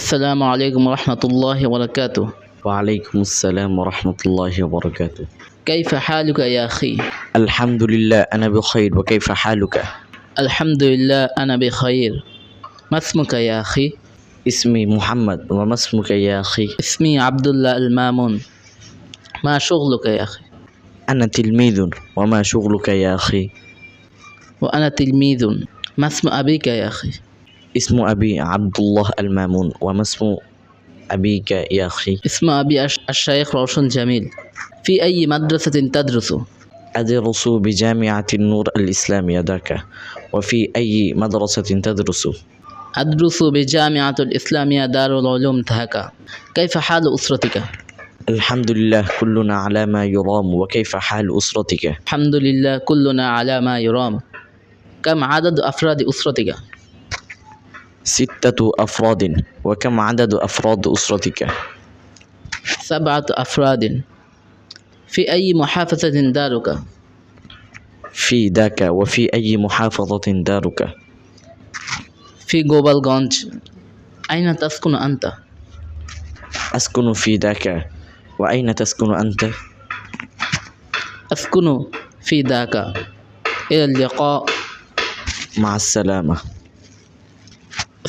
السلام عليكم ورحمة الله وبركاته وعليكم السلام ورحمة الله وبركاته كيف حالك يا أخي؟ الحمد لله أنا بخير وكيف حالك؟ الحمد لله أنا بخير ما اسمك يا أخي؟ اسمي محمد وما اسمك يا أخي؟ اسمي عبد الله المامون ما شغلك يا أخي؟ أنا تلميذ وما شغلك يا أخي؟ وأنا تلميذ ما اسم أبيك يا أخي؟ اسم أبي عبد الله المامون وما اسم أبيك يا أخي؟ اسم أبي الش- الشيخ روشن جميل في أي مدرسة تدرس؟ أدرس بجامعة النور الإسلامية ذاك وفي أي مدرسة تدرس؟ أدرس بجامعة الإسلامية دار العلوم ذاكا كيف حال أسرتك؟ الحمد لله كلنا على ما يرام وكيف حال أسرتك؟ الحمد لله كلنا على ما يرام كم عدد أفراد أسرتك؟ ستة أفراد وكم عدد أفراد أسرتك؟ سبعة أفراد في أي محافظة دارك؟ في ذاك وفي أي محافظة دارك؟ في جوبالغونج أين تسكن أنت؟ أسكن في ذاك وأين تسكن أنت؟ أسكن في ذاك إلى اللقاء مع السلامة